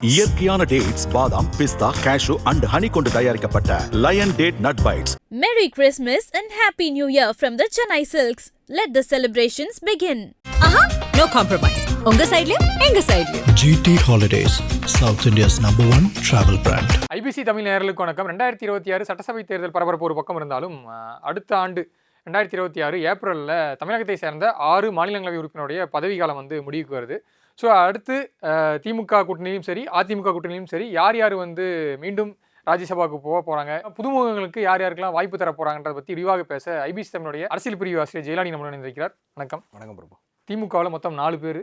இயற்கையான டேட்ஸ் பாதாம் பிஸ்தா cash and honey கொண்டு தயாரிக்கப்பட்ட lion date nut bites Merry Christmas and Happy New Year from the Chennai Silks. Let the celebrations begin. ஆஹா no compromise உங்க சைடுலயும் எங்க சைடுலயும் GT Holidays, South India's number one travel brand. IBC Tamil நேயர்களுக்கு வணக்கம் ரெண்டாயிரத்தி இருபத்தி ஆறு சட்டசபை தேர்தல் பரபரப்பு ஒரு பக்கம் இருந்தாலும் அடுத்த ஆண்டு ரெண்டாயிரத்தி இருபத்தி ஆறு ஏப்ரலில் தமிழகத்தை சேர்ந்த ஆறு மாநிலங்களவை உறுப்பினருடைய பதவிக்காலம் வந்து முடிவுக்கு வருது. ஸோ அடுத்து திமுக கூட்டணியிலும் சரி அதிமுக கூட்டணியிலும் சரி யார் யார் வந்து மீண்டும் ராஜ்யசபாவுக்கு போக போகிறாங்க புதுமுகங்களுக்கு யார் யாருக்கெல்லாம் வாய்ப்பு தர போகிறாங்கன்றத பற்றி விரிவாக பேச ஐபிசி தமிழுடைய அரசியல் பிரிவு ஆசிரியர் ஜெயலானி நம்மளுடன் இணைந்திருக்கிறார். வணக்கம். வணக்கம் பிரபு. திமுகவில் மொத்தம் நாலு பேர்.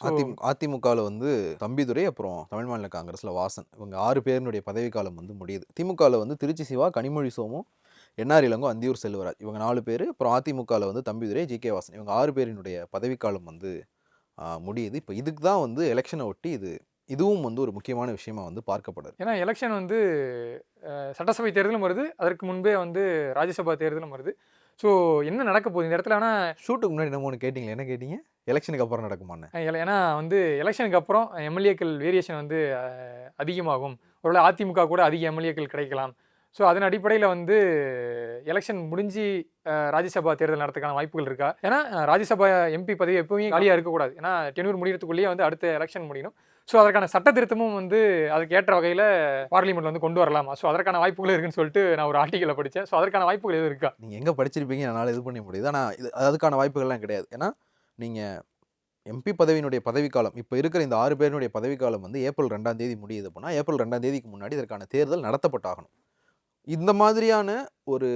அதிமுக அதிமுகவில் வந்து தம்பிதுரை அப்புறம் தமிழ் மாநில காங்கிரஸில் வாசன். இவங்க ஆறு பேரினுடைய பதவிக்காலம் வந்து முடியுது. திமுகவில் வந்து திருச்சி சிவா கனிமொழி சோமு என்ஆர் இளங்கோ அந்தியூர் செல்வராஜ். இவங்க நாலு பேர் அப்புறம் அதிமுகவில் வந்து தம்பிதுரை ஜி கே வாசன். இவங்க ஆறு பேரினுடைய பதவிக்காலம் வந்து முடியுது. இப்போ இதுக்கு தான் வந்து எலெக்ஷனை ஒட்டி இது இதுவும் வந்து ஒரு முக்கியமான விஷயமா வந்து பார்க்கப்படுது. ஏன்னா எலெக்ஷன் வந்து சட்டசபை தேர்தலும் வருது. அதற்கு முன்பே வந்து ராஜ்யசபா தேர்தலும் வருது. ஸோ என்ன நடக்க போகுது? இந்த இடத்துல ஆனால் ஷூட்டுக்கு முன்னாடி நம்ம ஒன்று கேட்டிங்களே என்ன கேட்டீங்க? எலெக்ஷனுக்கு அப்புறம் நடக்குமான்னு. ஏன்னா வந்து எலெக்ஷனுக்கு அப்புறம் எம்எல்ஏக்கள் வேரியேஷன் வந்து அதிகமாகும். ஒருவேளை அதிமுக கூட அதிக எம்எல்ஏக்கள் கிடைக்கலாம். ஸோ அதன் அடிப்படையில் வந்து எலெக்ஷன் முடிஞ்சு ராஜ்யசபா தேர்தல் நடத்துக்கான வாய்ப்புகள் இருக்கா? ஏன்னா ராஜ்யசபா எம்பி பதவி எப்பவுமே காலியாக இருக்கக்கூடாது ஏன்னா டெனூர் முடியறதுக்குள்ளேயே வந்து அடுத்த எலெக்ஷன் முடியணும். ஸோ அதற்கான சட்ட திருத்தமும் வந்து அதுக்கு ஏற்ற வகையில் பார்லிமெண்ட்ல வந்து கொண்டு வரலாமா? ஸோ அதற்கான வாய்ப்புகள் இருக்குன்னு சொல்லிட்டு நான் ஒரு ஆர்டிக்கலை படித்தேன் ஸோ அதற்கான வாய்ப்புகள் எதுவும் இருக்கா? நீங்கள் எங்கே படிச்சிருப்பீங்க? என்னால் இது பண்ண முடியுது. ஆனால் இது அதுக்கான வாய்ப்புகள்லாம் கிடையாது. ஏன்னா நீங்கள் எம்பி பதவியினுடைய பதவிக்காலம் இப்போ இருக்கிற இந்த ஆறு பேரினுடைய பதவிக்காலம் வந்து ஏப்ரல் ரெண்டாம் தேதி முடியுது அப்படின்னா ஏப்ரல் ரெண்டாம் தேதிக்கு முன்னாடி இதற்கான தேர்தல் நடத்தப்பட்டாகணும். இந்த மாதிரியான ஒரு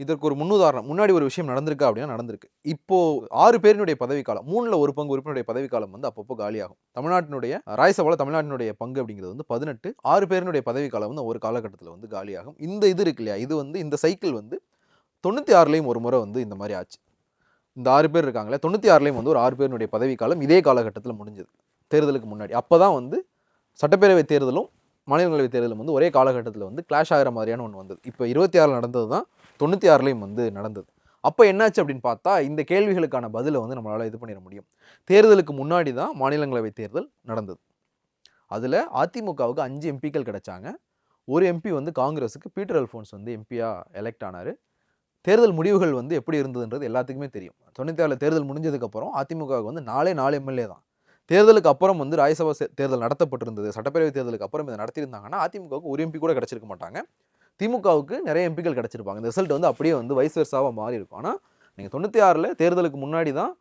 இதற்கு ஒரு முன்னுதாரணம் முன்னாடி ஒரு விஷயம் நடந்திருக்கா அப்படின்னா நடந்திருக்கு. இப்போ ஆறு பேரினுடைய பதவிக்காலம் மூணுல ஒரு பங்கு உறுப்பினருடைய பதவிக்காலம் வந்து அப்பப்போ காலியாகும். தமிழ்நாட்டினுடைய ராயசபாவில் தமிழ்நாட்டினுடைய பங்கு அப்படிங்கிறது வந்து பதினெட்டு ஆறு பேரினுடைய பதவிக்காலம் வந்து ஒரு காலகட்டத்தில் வந்து காலியாகும். இந்த இது இருக்கு இல்லையா? இது வந்து இந்த சைக்கிள் வந்து தொண்ணூற்றி ஆறுலேயும் ஒரு முறை வந்து இந்த மாதிரி ஆச்சு. இந்த ஆறு பேர் இருக்காங்களே தொண்ணூற்றி ஆறுலேயும் வந்து ஒரு ஆறு பேரினுடைய பதவிக்காலம் இதே காலகட்டத்தில் முடிஞ்சது. தேர்தலுக்கு முன்னாடி. அப்போ தான் வந்து சட்டப்பேரவை தேர்தலும் மாநிலங்களவை தேர்தலும் வந்து ஒரே காலகட்டத்தில் வந்து கிளாஷ் ஆகிற மாதிரியான ஒன்று வந்தது. இப்போ இருபத்தி ஆறில் நடந்தது தான் தொண்ணூற்றி ஆறுலேயும் வந்து நடந்தது. அப்போ என்னாச்சு அப்படின்னு பார்த்தா இந்த கேள்விகளுக்கான பதிலை வந்து நம்மளால் இது பண்ணிட முடியும். தேர்தலுக்கு முன்னாடி தான் மாநிலங்களவை தேர்தல் நடந்தது. அதில் அதிமுகவுக்கு அஞ்சு எம்பிக்கள் கிடைச்சாங்க. ஒரு எம்பி வந்து காங்கிரஸுக்கு பீட்டர் அல்ஃபோன்ஸ் வந்து எம்பியாக எலெக்ட் ஆனார். தேர்தல் முடிவுகள் வந்து எப்படி இருந்ததுன்றது எல்லாத்துக்குமே தெரியும். தொண்ணூற்றி ஆறில் தேர்தல் முடிஞ்சதுக்கப்புறம் அதிமுகவுக்கு வந்து நாலே நாலு எம்எல்ஏ தான். தேர்தலுக்கு அப்புறம் வந்து ராஜ்யசபா தேர்தல் நடத்தப்பட்டிருந்தது. சட்டப்பேரவை தேர்தலுக்கு அப்புறம் இதை நடத்தியிருந்தாங்கன்னா அதிமுகவுக்கு ஒரு எம்பி கூட கிடச்சிருக்க மாட்டாங்க. திமுகவுக்கு நிறைய எம்பிக்கள் கிடச்சிருப்பாங்க. இந்த ரிசல்ட் வந்து அப்படியே வந்து வைஸ் வெர்சாவாக மாறி இருக்கும். ஆனால் நீங்கள் தொண்ணூற்றி ஆறில் தேர்தலுக்கு முன்னாடி தான்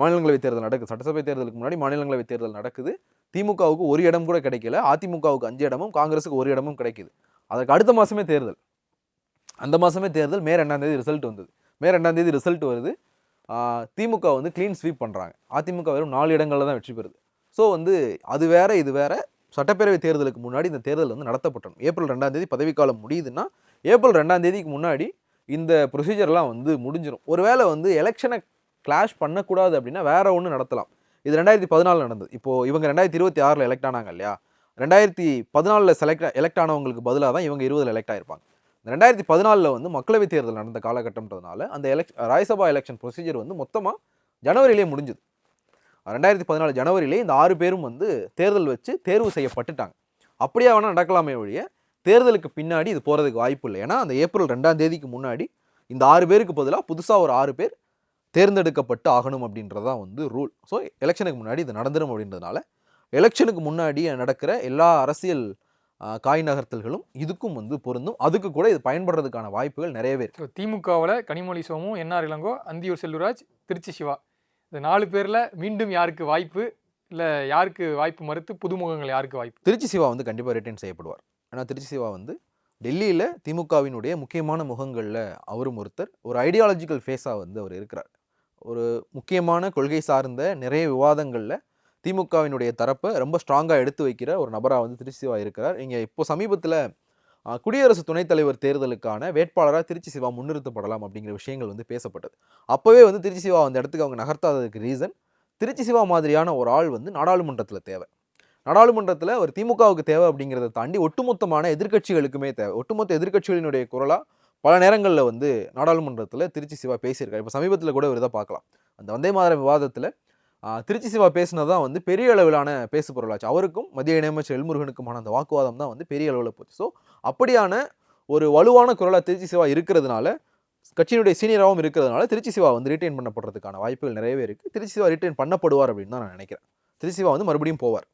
மாநிலங்களவை தேர்தல் நடக்குது. சட்டசபை தேர்தலுக்கு முன்னாடி மாநிலங்களவை தேர்தல் நடக்குது. திமுகவுக்கு ஒரு இடம் கூட கிடைக்கல. அதிமுகவுக்கு அஞ்சு இடமும் காங்கிரஸுக்கு ஒரு இடமும் கிடைக்குது. அதற்கு அடுத்த மாதமே தேர்தல். அந்த மாதமே தேர்தல் மே ரெண்டாம் தேதி ரிசல்ட் வந்தது. மே ரெண்டாம் தேதி ரிசல்ட் வருது. திமுக வந்து க்ளீன் ஸ்வீப் பண்ணுறாங்க அதிமுக வெறும் நாலு இடங்களில் தான் வெற்றி பெறுது. ஸோ வந்து அது வேறு இது வேறு. சட்டப்பேரவை தேர்தலுக்கு முன்னாடி இந்த தேர்தல் வந்து நடத்தப்பட்டணும் ஏப்ரல் ரெண்டாம் தேதி பதவிக்காலம் முடியுதுன்னா ஏப்ரல் ரெண்டாம் தேதிக்கு முன்னாடி இந்த ப்ரொசீஜர்லாம் வந்து முடிஞ்சிடும் ஒருவேளை வந்து எலெக்ஷனை கிளாஷ் பண்ணக்கூடாது அப்படின்னா வேற ஒன்று நடத்தலாம். இது ரெண்டாயிரத்தி பதினாலு நடந்தது. இப்போ இவங்க ரெண்டாயிரத்தி இருபத்தி ஆறில் எலெக்ட் ஆனாங்க இல்லையா? ரெண்டாயிரத்தி பதினாலில் செலக்ட் எலெக்ட் ஆனவங்களுக்கு பதிலாக தான் இவங்க இருபதில் எலெக்ட் ஆயிருப்பாங்க. ரெண்டாயிரத்தி பதினாலில் வந்து மக்களவைத் தேர்தல் நடந்த காலகட்டம்ன்றதுனால அந்த எலெக்ஷன் ராஜ்யசபா எலெக்ஷன் ப்ரொசீஜர் வந்து மொத்தமாக ஜனவரியிலே முடிஞ்சுது. ரெண்டாயிரத்தி பதினாலு ஜனவரியிலே இந்த ஆறு பேரும் வந்து தேர்தல் வச்சு தேர்வு செய்யப்பட்டுட்டாங்க. அப்படியே வேணால் நடக்கலாமே ஒழிய தேர்தலுக்கு பின்னாடி இது போகிறதுக்கு வாய்ப்பு இல்லை. ஏன்னா அந்த ஏப்ரல் ரெண்டாம் தேதிக்கு முன்னாடி இந்த ஆறு பேருக்கு பதிலாக புதுசாக ஒரு ஆறு பேர் தேர்ந்தெடுக்கப்பட்டு ஆகணும் அப்படின்றது தான் வந்து ரூல் ஸோ எலெக்ஷனுக்கு முன்னாடி இது நடந்துடும் அப்படின்றதுனால எலெக்ஷனுக்கு முன்னாடி நடக்கிற எல்லா அரசியல் காய் நகர்த்தல்களும் இதுக்கும் வந்து பொருந்தும். அதுக்கு கூட இது பயன்படுறதுக்கான வாய்ப்புகள் நிறையவே இருக்கு. திமுகவில் கனிமொழி சோமு என்ஆர் இளங்கோ அந்தியூர் செல்வராஜ் திருச்சி சிவா. இந்த நாலு பேரில் மீண்டும் யாருக்கு வாய்ப்பு இல்லை யாருக்கு வாய்ப்பு மறுத்து புதுமுகங்கள் யாருக்கு வாய்ப்பு? திருச்சி சிவா வந்து கண்டிப்பாக ரிட்டைன் செய்யப்படுவார். ஏன்னா திருச்சி சிவா வந்து டெல்லியில் திமுகவினுடைய முக்கியமான முகங்களில் அவரும் ஒருத்தர். ஒரு ஐடியாலஜிக்கல் ஃபேஸாக வந்து அவர் இருக்கிறார். ஒரு முக்கியமான கொள்கை சார்ந்த நிறைய விவாதங்களில் திமுகவினுடைய தரப்பை ரொம்ப ஸ்ட்ராங்காக எடுத்து வைக்கிற ஒரு நபராக வந்து திருச்சி சிவா இருக்கிறார். இங்கே இப்போ சமீபத்தில் குடியரசு துணைத் தலைவர் தேர்தலுக்கான வேட்பாளராக திருச்சி சிவா முன்னிறுத்தப்படலாம் அப்படிங்கிற விஷயங்கள் வந்து பேசப்பட்டது. அப்போவே வந்து திருச்சி சிவா அந்த இடத்துக்கு அவங்க நகர்த்தாததுக்கு ரீசன் திருச்சி சிவா மாதிரியான ஒரு ஆள் வந்து நாடாளுமன்றத்தில் தேவை. நாடாளுமன்றத்தில் ஒரு திமுகவுக்கு தேவை அப்படிங்கிறத தாண்டி ஒட்டுமொத்தமான எதிர்க்கட்சிகளுக்குமே தேவை. ஒட்டுமொத்த எதிர்க்கட்சிகளினுடைய குரலாக பல நேரங்களில் வந்து நாடாளுமன்றத்தில் திருச்சி சிவா பேசியிருக்காரு. இப்போ சமீபத்தில் கூட ஒரு இதை பார்க்கலாம். அந்த வந்தே மாதர விவாதத்தில் திருச்சி சிவா பேசினதான் வந்து பெரிய அளவிலான பேசு பொருளாச்சு. அவருக்கும் மத்திய இணையமைச்சர் எல்முருகனுக்குமான அந்த வாக்குவாதம் தான் வந்து பெரிய அளவில் போச்சு. ஸோ அப்படியான ஒரு வலுவான குரலாக திருச்சி சிவா இருக்கிறதுனால கட்சியினுடைய சீனியராகவும் இருக்கிறதுனால திருச்சி சிவா வந்து ரிட்டைன் பண்ணப்படுறதுக்கான வாய்ப்புகள் நிறையவே இருக்குது திருச்சி சிவா ரிட்டைன் பண்ணப்படுவார் அப்படின்னு தான் நான் நினைக்கிறேன். திருச்சி சிவா வந்து மறுபடியும் போவார்.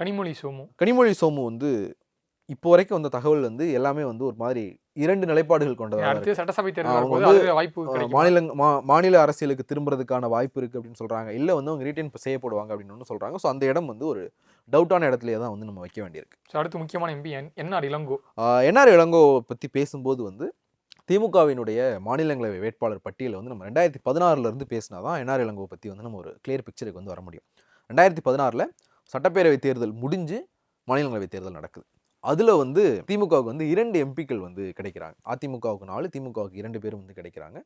கனிமொழி சோமு. கனிமொழி சோமு வந்து இப்போ வரைக்கும் வந்த தகவல் வந்து எல்லாமே வந்து ஒரு மாதிரி இரண்டு நிலைப்பாடுகள் கொண்டதாக சட்டசபை தேர்தல் வாய்ப்பு மாநில மாநில அரசியலுக்கு திரும்புறதுக்கான வாய்ப்பு இருக்கு அப்படின்னு சொல்றாங்க. இல்ல வந்து அவங்க ரீட்டைன் செய்யப்படுவாங்க அப்படின்னு ஒன்று சொல்றாங்க. ஸோ அந்த இடம் வந்து ஒரு டவுட்டான இடத்துலயே தான் வந்து நம்ம வைக்க வேண்டியிருக்கு. ஸோ அடுத்து முக்கியமான MP NR Elango. NR Elango பத்தி பேசும்போது வந்து திமுகவினுடைய மாநிலங்களவை வேட்பாளர் பட்டியலை வந்து நம்ம ரெண்டாயிரத்தி பதினாறுல இருந்து பேசினா தான் என்ஆர் இளங்கோ பத்தி வந்து நம்ம ஒரு கிளியர் பிக்சருக்கு வந்து வர முடியும். ரெண்டாயிரத்தி பதினாறுல சட்டப்பேரவை தேர்தல் முடிஞ்சு மாநிலங்களவை தேர்தல் நடக்குது. அதில் வந்து திமுகவுக்கு வந்து இரண்டு எம்பிக்கள் வந்து கிடைக்கிறாங்க. அதிமுகவுக்கு நாலு திமுகவுக்கு இரண்டு பேரும் வந்து கிடைக்கிறாங்க.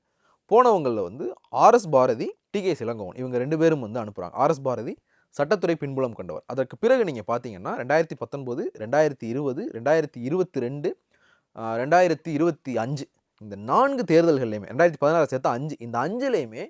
போனவங்களில் வந்து RS Bharathi T K Elangovan இவங்க ரெண்டு பேரும் வந்து அனுப்புகிறாங்க ஆர்எஸ் பாரதி சட்டத்துறை பின்புலம் கொண்டவர். அதற்கு பிறகு நீங்கள் பார்த்தீங்கன்னா ரெண்டாயிரத்தி பத்தொன்பது ரெண்டாயிரத்தி இருபது ரெண்டாயிரத்தி இருபத்தி ரெண்டு ரெண்டாயிரத்தி இருபத்தி அஞ்சு இந்த நான்கு தேர்தல்கள்லையுமே ரெண்டாயிரத்தி பதினாறு சேர்த்து அஞ்சு இந்த அஞ்சுலேயுமே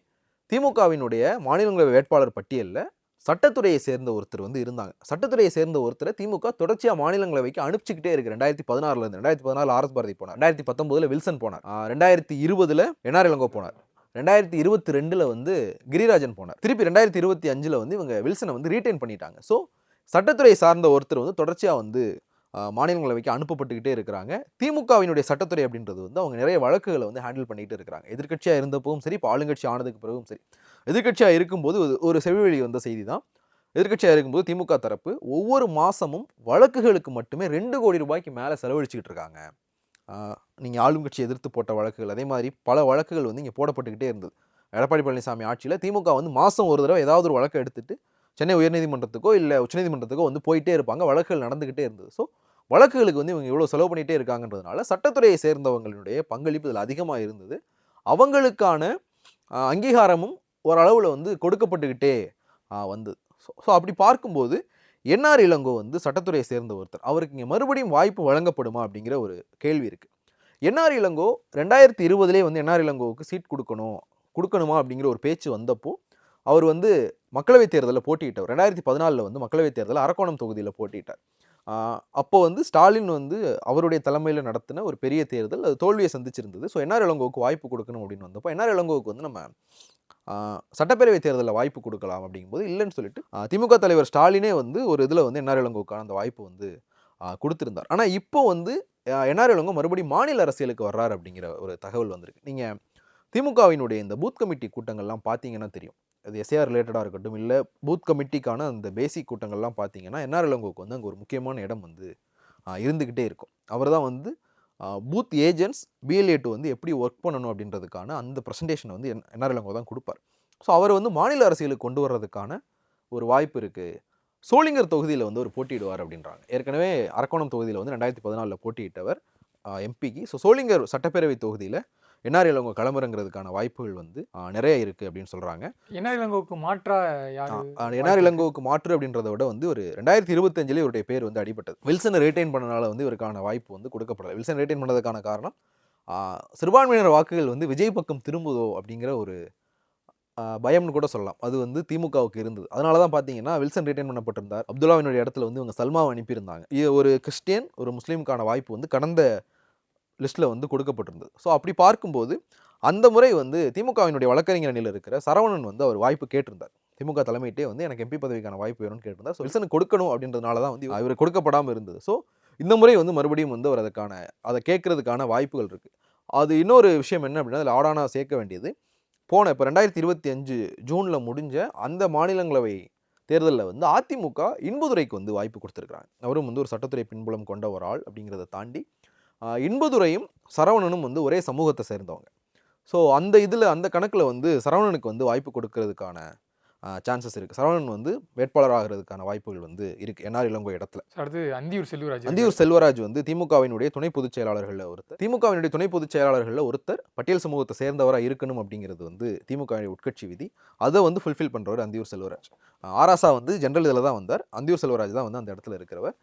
திமுகவினுடைய மாநிலங்களவை வேட்பாளர் பட்டியலில் சட்டத்துறையை சேர்ந்த ஒருத்தர் வந்து இருந்தாங்க. சட்டத்துறையை சேர்ந்த ஒருத்தரை திமுக தொடர்ச்சியாக மாநிலங்களவைக்கு அனுப்பிச்சிக்கிட்டே இருக்கு. ரெண்டாயிரத்தி பதினாறுல இருந்து ரெண்டாயிரத்தி பதினாலு ஆர்எஸ் பாரதி போனார். ரெண்டாயிரத்தி பத்தொன்பதுல வில்சன் போனார். ரெண்டாயிரத்தி இருபதுல என்ஆர் இளங்கோ போனார். ரெண்டாயிரத்தி இருபத்தி ரெண்டுல வந்து கிரிராஜன் போனார். திருப்பி ரெண்டாயிரத்தி இருபத்தி அஞ்சுல வந்து இவங்க வில்சனை வந்து ரீட்டைன் பண்ணிட்டாங்க. ஸோ சட்டத்துறை சார்ந்த ஒருத்தர் வந்து தொடர்ச்சியாக வந்து மாநிலங்களை மாநிலங்களவைக்கு அனுப்பப்பட்டுக்கிட்டே இருக்கிறாங்க. திமுகவினுடைய சட்டத்துறை அப்படின்றது வந்து அவங்க நிறைய வழக்குகளை வந்து ஹேண்டில் பண்ணிட்டு இருக்கிறாங்க. எதிர்க்கட்சியாக இருந்தப்பவும் சரி இப்போ ஆளுங்கட்சி ஆனதுக்கு பிறகும் சரி. எதிர்க்கட்சியாக இருக்கும்போது ஒரு- ஒரு செவிவெளி வந்த செய்தி தான் எதிர்க்கட்சியாக இருக்கும்போது திமுக தரப்பு ஒவ்வொரு மாதமும் வழக்குகளுக்கு மட்டுமே ரெண்டு கோடி ரூபாய்க்கு மேலே செலவழிச்சுக்கிட்டு இருக்காங்க. நீங்கள் ஆளும் கட்சி எதிர்த்து போட்ட வழக்குகள் அதே மாதிரி பல வழக்குகள் வந்து இங்கே போடப்பட்டுக்கிட்டே இருந்தது. எடப்பாடி பழனிசாமி ஆட்சியில் திமுக வந்து மாதம் ஒரு தடவை ஏதாவது ஒரு வழக்கை எடுத்துட்டு சென்னை உயர்நீதிமன்றத்துக்கோ இல்லை உச்சநீதிமன்றத்துக்கோ வந்து போயிட்டே இருப்பாங்க. வழக்குகள் நடந்துக்கிட்டே இருந்தது. ஸோ வழக்குகளுக்கு வந்து இவங்க இவ்வளோ செலவு பண்ணிகிட்டே இருக்காங்கன்றதுனால சட்டத்துறையை சேர்ந்தவங்களுடைய பங்களிப்பு இதில் அதிகமாக இருந்தது. அவங்களுக்கான அங்கீகாரமும் ஓரளவில் வந்து கொடுக்கப்பட்டுக்கிட்டே வந்தது ஸோ அப்படி பார்க்கும்போது என்ஆர் இளங்கோ வந்து சட்டத்துறையை சேர்ந்த ஒருத்தர். அவருக்கு இங்கே மறுபடியும் வாய்ப்பு வழங்கப்படுமா அப்படிங்கிற ஒரு கேள்வி இருக்குது என்ஆர் இளங்கோ ரெண்டாயிரத்தி இருபதுலேயே வந்து என்ஆர் இளங்கோவுக்கு சீட் கொடுக்கணும் கொடுக்கணுமா அப்படிங்கிற ஒரு பேச்சு வந்தப்போ அவர் வந்து மக்களவைத் தேர்தலில் போட்டியிட்டார் ரெண்டாயிரத்தி பதினாலில் வந்து மக்களவைத் தேர்தலில் அரக்கோணம் தொகுதியில் போட்டியிட்டார். அப்போ வந்து ஸ்டாலின் வந்து அவருடைய தலைமையில் நடத்தின ஒரு பெரிய தேர்தல் அது தோல்வியை சந்திச்சிருந்தது. ஸோ என்ஆர் இளங்கோவுக்கு வாய்ப்பு கொடுக்கணும் அப்படின்னு வந்தப்போ என்ஆர் இளங்கோவுக்கு வந்து நம்ம சட்டப்பேரவை தேர்தலில் வாய்ப்பு கொடுக்கலாம் அப்படிங்கும்போது இல்லைன்னு சொல்லிட்டு திமுக தலைவர் ஸ்டாலினே வந்து ஒரு இதில் வந்து என்ஆர் இளங்கோவுக்கான அந்த வாய்ப்பு வந்து கொடுத்துருந்தார். ஆனால் இப்போ வந்து என்ஆர் இளங்கோ மறுபடியும் மாநில அரசியலுக்கு வர்றார் அப்படிங்கிற ஒரு தகவல் வந்திருக்கு. நீங்கள் திமுகவினுடைய இந்த பூத் கமிட்டி கூட்டங்கள்லாம் பார்த்தீங்கன்னா தெரியும். அது எஸ்ஏஆர் ரிலேட்டடாக இருக்கட்டும் இல்லை பூத் கமிட்டிக்கான அந்த பேசிக் கூட்டங்கள்லாம் பார்த்தீங்கன்னா என்ஆர் இளங்கோவுக்கு வந்து அங்கே ஒரு முக்கியமான இடம் வந்து இருந்துக்கிட்டே இருக்கும். அவர் தான் வந்து பூத் ஏஜென்ட்ஸ் பிஎல்ஏ டூ வந்து எப்படி ஒர்க் பண்ணணும் அப்படின்றதுக்கான அந்த ப்ரெசன்டேஷனை வந்து என் என்ஆர் தான் கொடுப்பார். ஸோ அவர் வந்து மாநில அரசியலுக்கு கொண்டு வர்றதுக்கான ஒரு வாய்ப்பு இருக்குது சோளிங்கர் தொகுதியில் வந்து ஒரு போட்டியிடுவார் அப்படின்றாங்க. ஏற்கனவே அரக்கோணம் தொகுதியில் வந்து ரெண்டாயிரத்தி பதினாலில் போட்டியிட்டவர் எம்பிக்கு ஸோ சோளிங்கர் சட்டப்பேரவை தொகுதியில் என்ஆர் இளங்கோ களமிறங்கிறதுக்கான வாய்ப்புகள் வந்து நிறைய இருக்குது அப்படின்னு சொல்கிறாங்க என்ஆர் இளங்கோவுக்கு மாற்றா என்ஆர் இளங்கோவுக்கு மாற்று அப்படின்றத விட வந்து ஒரு ரெண்டாயிரத்தி இருபத்தஞ்சிலே இவருடைய பேர் வந்து அடிபட்டது. வில்சனை ரிட்டைன் பண்ணனால வந்து இவருக்கான வாய்ப்பு வந்து கொடுக்கப்படல. வில்சன் ரிட்டைன் பண்ணதுக்கான காரணம் சிறுபான்மையினர் வாக்குகள் வந்து விஜய் பக்கம் திரும்புதோ அப்படிங்கிற ஒரு பயம்னு கூட சொல்லலாம். அது வந்து திமுகவுக்கு இருந்தது. அதனால தான் பார்த்தீங்கன்னா வில்சன் ரிட்டைன் பண்ணப்பட்டிருந்தார். அப்துல்லாவினுடைய இடத்துல வந்து இவங்க சல்மாவை அனுப்பியிருந்தாங்க. இது ஒரு கிறிஸ்டியன் ஒரு முஸ்லீமுக்கான வாய்ப்பு வந்து கடந்த லிஸ்ட்டில் வந்து கொடுக்கப்பட்டிருந்தது. ஸோ அப்படி பார்க்கும்போது அந்த முறை வந்து திமுகவினுடைய வழக்கறிஞர் அணியில் இருக்கிற சரவணன் வந்து அவர் வாய்ப்பு கேட்டிருந்தார். திமுக தலைமையிட்டே வந்து எனக்கு எம்பி பதவிக்கான வாய்ப்பு வேணும்னு கேட்டிருந்தார். ஸோ வில்சனுக்கு கொடுக்கணும் அப்படின்றதுனால தான் வந்து இவர் கொடுக்கப்படாமல் இருந்தது. ஸோ இந்த முறை வந்து மறுபடியும் வந்து அவர் அதுக்கான அதை கேட்கறதுக்கான வாய்ப்புகள் இருக்குது அது இன்னொரு விஷயம் என்ன அப்படின்னா அதில் ஆடானா சேர்க்க வேண்டியது. போன இப்போ ரெண்டாயிரத்தி இருபத்தி அஞ்சு ஜூனில் முடிஞ்ச அந்த மாநிலங்களவை தேர்தலில் வந்து அதிமுக இன்புதுரைக்கு வந்து வாய்ப்பு கொடுத்துருக்குறாங்க. அவரும் வந்து ஒரு சட்டத்துறை பின்புலம் கொண்ட ஒரு ஆள் அப்படிங்கிறத தாண்டி இன்பதுரையும் சரவணனும் வந்து ஒரே சமூகத்தை சேர்ந்தவங்க. ஸோ அந்த இதில் அந்த கணக்கில் வந்து சரவணனுக்கு வந்து வாய்ப்பு கொடுக்கறதுக்கான சான்சஸ் இருக்குது சரவணன் வந்து வேட்பாளர் ஆகிறதுக்கான வாய்ப்புகள் வந்து இருக்குது என்ஆர் இளங்கோ இடத்துல. அடுத்து அந்தியூர் செல்வராஜ். அந்தியூர் செல்வராஜ் வந்து திமுகவினுடைய துணை பொதுச் செயலாளர்களில் ஒருத்தர். திமுகவினுடைய துணை பொதுச் செயலாளர்களில் ஒருத்தர். பட்டியல் சமூகத்தை சேர்ந்தவராக இருக்கணும் அப்படிங்கிறது வந்து திமுகவினுடைய உட்கட்சி விதி. அதை வந்து ஃபுல்ஃபில் பண்ணுறவர் அந்தியூர் செல்வராஜ். ஆராசா வந்து ஜென்ரல் இதில் தான் வந்தார். அந்தியூர் செல்வராஜ் தான் வந்து அந்த இடத்துல இருக்கிறவர்.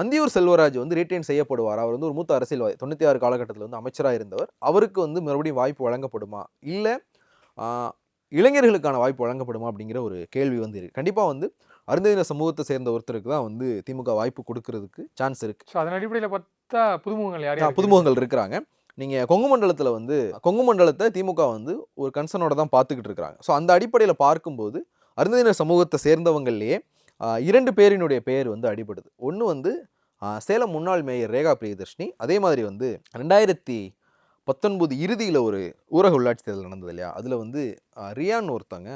அந்தியூர் செல்வராஜ் வந்து ரீட்டைன் செய்யப்படுவார். அவர் வந்து ஒரு மூத்த அரசியல்வாதி. தொண்ணூற்றி ஆறு காலகட்டத்தில் வந்து அமைச்சராக இருந்தவர். அவருக்கு வந்து மறுபடியும் வாய்ப்பு வழங்கப்படுமா? இல்லை இளைஞர்களுக்கான வாய்ப்பு வழங்கப்படுமா? அப்படிங்கிற ஒரு கேள்வி வந்து இருக்கு. கண்டிப்பாக வந்து அருந்ததியினர் சமூகத்தை சேர்ந்த ஒருத்தருக்கு தான் வந்து திமுக வாய்ப்பு கொடுக்கறதுக்கு சான்ஸ் இருக்கு. ஸோ அதன் அடிப்படையில் பார்த்தா புதுமுகங்கள் யார் புதுமுகங்கள் இருக்கிறாங்க. நீங்கள் கொங்கு மண்டலத்தில் வந்து கொங்கு மண்டலத்தை திமுக வந்து ஒரு கன்சர்னோட தான் பார்த்துக்கிட்டு இருக்கிறாங்க. ஸோ அந்த அடிப்படையில் பார்க்கும்போது அருந்ததியினர் சமூகத்தை சேர்ந்தவங்கள்லேயே இரண்டு பேரினுடைய பெயர் வந்து அடிபடுது. ஒன்று வந்து சேலம் முன்னாள் மேயர் ரேகா பிரியதர்ஷினி அதே மாதிரி வந்து ரெண்டாயிரத்தி பத்தொன்பது இறுதியில் ஒரு ஊரக உள்ளாட்சி தேர்தல் நடந்தது இல்லையா? அதில் வந்து ரியான் ஒருத்தங்க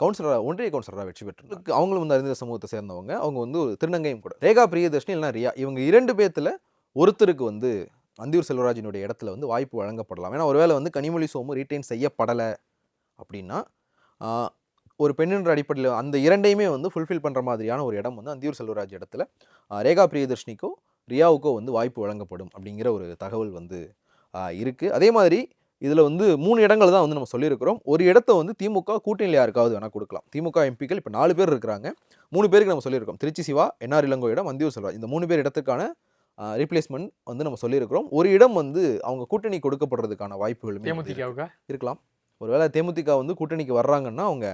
கவுன்சிலராக ஒன்றிய கவுன்சிலராக வெற்றி பெற்று அவங்களும் வந்து அறிஞர் சமூகத்தை சேர்ந்தவங்க. அவங்க வந்து ஒரு திருநங்கையும் கூட. ரேகா பிரியதர்ஷினி இல்லைனா ரியா இவங்க இரண்டு பேர்த்தில் ஒருத்தருக்கு வந்து அந்தியூர் செல்வராஜினுடைய இடத்துல வந்து வாய்ப்பு வழங்கப்படலாம். ஏன்னா ஒருவேளை வந்து கனிமொழி சோமு ரீட்டைன் செய்யப்படலை அப்படின்னா ஒரு பெண்ணின்ற அடிப்படையில் அந்த இரண்டையுமே வந்து ஃபுல்ஃபில் பண்ணுற மாதிரியான ஒரு இடம் வந்து அந்தியூர் செல்வராஜ் இடத்துல. ரேகா பிரியதர்ஷினிக்கோ ரியாவுக்கோ வந்து வாய்ப்பு வழங்கப்படும் அப்படிங்கிற ஒரு தகவல் வந்து இருக்குது அதே மாதிரி இதில் வந்து மூணு இடங்கள் தான் வந்து நம்ம சொல்லியிருக்கிறோம். ஒரு இடத்த வந்து திமுக கூட்டணியில் யாருக்காவது வேணால் கொடுக்கலாம். திமுக எம்பிக்கள் இப்போ நாலு பேர் இருக்கிறாங்க. மூணு பேருக்கு நம்ம சொல்லியிருக்கோம். திருச்சி சிவா என்ஆர் இளங்கோயிடம் அந்தியூர் செல்வராஜ். இந்த மூணு பேர் இடத்துக்கான ரீப்ளேஸ்மெண்ட் வந்து நம்ம சொல்லியிருக்கிறோம். ஒரு இடம் வந்து அவங்க கூட்டணி கொடுக்கப்படுறதுக்கான. தேமுதிகவுக்கா? இருக்கலாம். ஒருவேளை தேமுதிக வந்து கூட்டணிக்கு வர்றாங்கன்னா அவங்க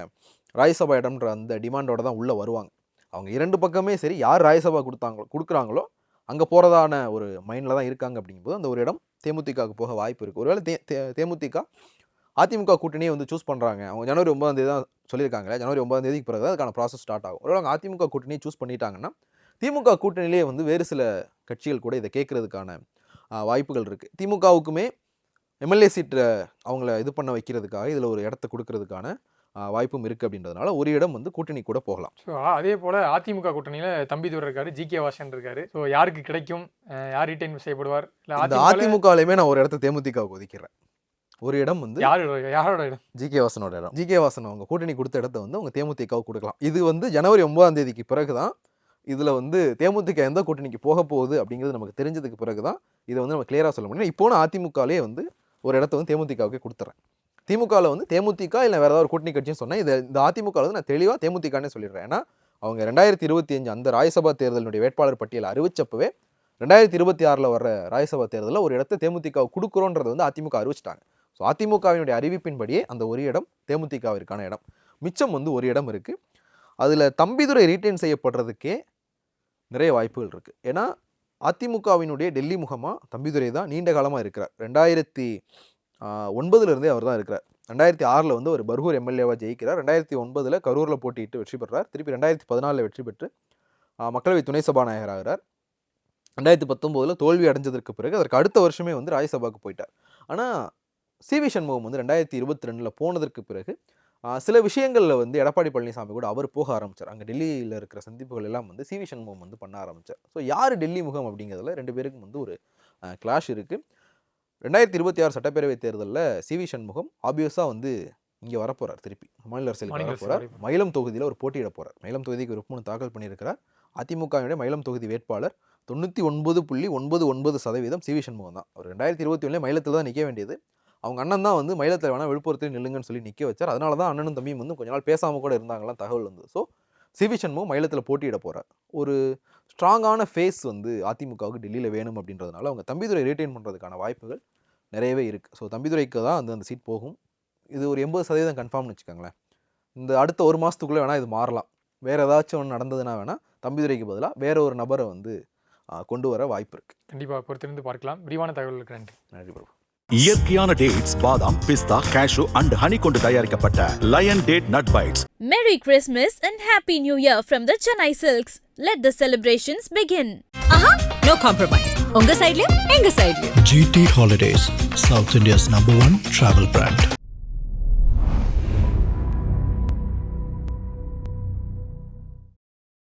ராஜ்யசபா இடம்ன்ற அந்த டிமாண்டோட தான் உள்ளே வருவாங்க. அவங்க இரண்டு பக்கமே சரி யார் ராஜ்யசபா கொடுத்தாங்களோ கொடுக்குறாங்களோ அங்கே போகிறதான ஒரு மைண்டில் தான் இருக்காங்க அப்படிங்கும்போது அந்த ஒரு இடம் தேமுதிகவுக்கு போக வாய்ப்பு இருக்குது ஒருவேளை தே தே- தேமுதிக அதிமுக கூட்டணியை வந்து சூஸ் பண்ணுறாங்க அவங்க ஜனவரி ஒன்பதாம் தேதி தான் சொல்லியிருக்காங்க ஜனவரி ஒன்பதாம் தேதிக்கு பிறகு தான் அதுக்கான ப்ராசஸ் ஸ்டார்ட் ஆகும். ஒருவேளை அவங்க அதிமுக கூட்டணியை சூஸ் பண்ணிட்டாங்கன்னா திமுக கூட்டணியிலே வந்து வேறு சில கட்சிகள் கூட இதை கேட்குறதுக்கான வாய்ப்புகள் இருக்குது திமுகவுக்குமே எம்எல்ஏ சீட்டை அவங்கள இது பண்ண வைக்கிறதுக்காக இதில் ஒரு இடத்த கொடுக்கறதுக்கான வாய்ப்பும் இருக்குது அப்படின்றதுனால ஒரு இடம் வந்து கூட்டணி கூட போகலாம். ஸோ அதே போல் அதிமுக கூட்டணியில் தம்பிதுரை இருக்காரு ஜி கே வாசன் இருக்காரு. ஸோ யாருக்கு கிடைக்கும்? யார் ரிட்டைன் செய்யப்படுவார்? இல்லை அதிமுகலையுமே நான் ஒரு இடத்த தேமுதிகவுக்கு ஒதுக்கிறேன். ஒரு இடம் வந்து யாரோட யாரோட இடம்? ஜி கே வாசனோட இடம். ஜி கே வாசன் அவங்க கூட்டணி கொடுத்த இடத்த வந்து அவங்க தேமுதிகவுக்கு கொடுக்கலாம். இது வந்து ஜனவரி ஒன்பதாம் தேதிக்கு பிறகு தான் இதில் வந்து தேமுதிக எந்த கூட்டணிக்கு போக போகுது அப்படிங்கிறது நமக்கு தெரிஞ்சதுக்கு பிறகு தான் இதை வந்து நம்ம கிளியராக சொல்ல முடியும். இப்போ நான் அதிமுகலே வந்து ஒரு இடத்த வந்து தேமுதிகவுக்கு கொடுத்துறேன். திமுகவில் வந்து தேமுதிக இல்லை வேறு ஏதாவது ஒரு கூட்டணி கட்சின்னு சொன்னால் இது இந்த அதிமுகவில் வந்து நான் தெளிவாக தேமுதிகனே சொல்லிடுறேன். ஏன்னா அவங்க ரெண்டாயிரத்தி இருபத்தி அஞ்சு அந்த ராஜ்யசபா தேர்தலினுடைய வேட்பாளர் பட்டியலை அறிவிச்சப்பவே ரெண்டாயிரத்தி இருபத்தி ஆறில் வர ராஜ்யசபா தேர்தலில் ஒரு இடத்த தேமுதிக கொடுக்குறோன்றது வந்து அதிமுக அறிவிச்சிட்டாங்க. ஸோ அதிமுகவினுடைய அறிவிப்பின்படியே அந்த ஒரு இடம் தேமுதிகவிற்கான இடம். மிச்சம் வந்து ஒரு இடம் இருக்குது அதில் தம்பிதுரை ரீட்டைன் செய்யப்படுறதுக்கே நிறைய வாய்ப்புகள் இருக்குது ஏன்னா அதிமுகவினுடைய டெல்லி முகமாக தம்பிதுரை தான் நீண்ட காலமாக இருக்கிறார். ரெண்டாயிரத்தி ஒன்பதுலேருந்தே அவர் தான் இருக்கிறார். ரெண்டாயிரத்தி ஆறில் வந்து ஒரு பர்கூர் எம்எல்ஏவாக ஜெயிக்கிறார். ரெண்டாயிரத்தி ஒன்பதில் கரூரில் போட்டியிட்டு வெற்றி பெறார் திருப்பி ரெண்டாயிரத்தி பதினாலில் வெற்றி பெற்று மக்களவை துணை சபாநாயகர் ஆகிறார் ரெண்டாயிரத்தி பத்தொம்போதில் தோல்வி அடைஞ்சதற்கு பிறகு அதற்கு அடுத்த வருஷமே வந்து ராஜ்யசபாவுக்கு போயிட்டார். ஆனால் சி வி சண்முகம் வந்து ரெண்டாயிரத்தி இருபத்தி ரெண்டில் போனதற்கு பிறகு சில விஷயங்களில் வந்து எடப்பாடி பழனிசாமி கூட அவர் போக ஆரம்பிச்சார். அங்கே டெல்லியில் இருக்கிற சந்திப்புகள் எல்லாம் வந்து சி வி சண்முகம் வந்து பண்ண ஆரம்பிச்சார். ஸோ யார் டெல்லி முகம் அப்படிங்கிறதுல ரெண்டு பேருக்கும் வந்து ஒரு கிளாஷ் இருக்குது ரெண்டாயிரத்தி இருபத்தி ஆறு சட்டப்பேரவை தேர்தலில் சி வி சண்முகம் ஆப்வியஸாக வந்து இங்கே வரப்போறார் திருப்பி. மாநில அரசியலுக்கு அரசியல் மயிலம் தொகுதியில் ஒரு போட்டியிட போறார். மயிலம் தொகுதிக்கு ஒரு மூணு தாக்கல் பண்ணியிருக்கிறார். அதிமுகவினுடைய மயிலம் தொகுதி வேட்பாளர் தொண்ணூற்றி ஒன்பது புள்ளி ஒன்பது ஒன்பது சதவீதம் சி வி சண்முகம் தான். அவர் ரெண்டாயிரத்தி இருபத்தி ஒன்றில் மயிலத்தில் தான் நிற்க வேண்டியது. அவங்க அண்ணன் தான் வந்து மயிலத்தில் வேணால் விழுப்புரத்தில் நில்லுங்கன்னு சொல்லி நிற்க வச்சார். அதனால தான் அண்ணனும் தம்பியும் வந்து கொஞ்ச நாள் பேசாமல் கூட இருந்தாங்களாம் தகவல் வந்து. ஸோ சி வி சண்முகம் மயிலத்தில் போட்டியிட போகிறார் ஒரு ஸ்ட்ராங்கான ஃபேஸ் வந்து அதிமுகவுக்கு டெல்லியில் வேணும் அப்படின்றதுனால அவங்க தம்பிதுரை ரீட்டைன் பண்ணுறதுக்கான வாய்ப்புகள் நிறையவே இருக்குது ஸோ தம்பிதுரைக்கு தான் அந்த அந்த சீட் போகும். இது ஒரு எண்பது சதவீதம் கன்ஃபார்ம்னு வச்சுக்கோங்களேன். இந்த அடுத்த ஒரு மாதத்துக்குள்ளே வேணால் இது மாறலாம். வேறு ஏதாச்சும் ஒன்று நடந்ததுன்னா வேணால் தம்பிதுரைக்கு பதிலாக வேற ஒரு நபரை வந்து கொண்டு வர வாய்ப்பு இருக்குது கண்டிப்பாக பொறுத்திருந்து பார்க்கலாம். விரிவான தகவல்களுக்கு நன்றி. நன்றி பிரபு. இயற்கையான டேட்ஸ் பாதாம் பிஸ்தா கேஷு அண்ட் ஹனி கொண்டு தயாரிக்கப்பட்ட lion date nut bites Merry Christmas and Happy New Year from the Chennai Silks. Let the celebrations begin. ஆஹா நோ காம்ப்ரமைஸ் உங்க சைடுலயும் எங்க சைடுலயும் GT Holidays, South India's number one travel brand.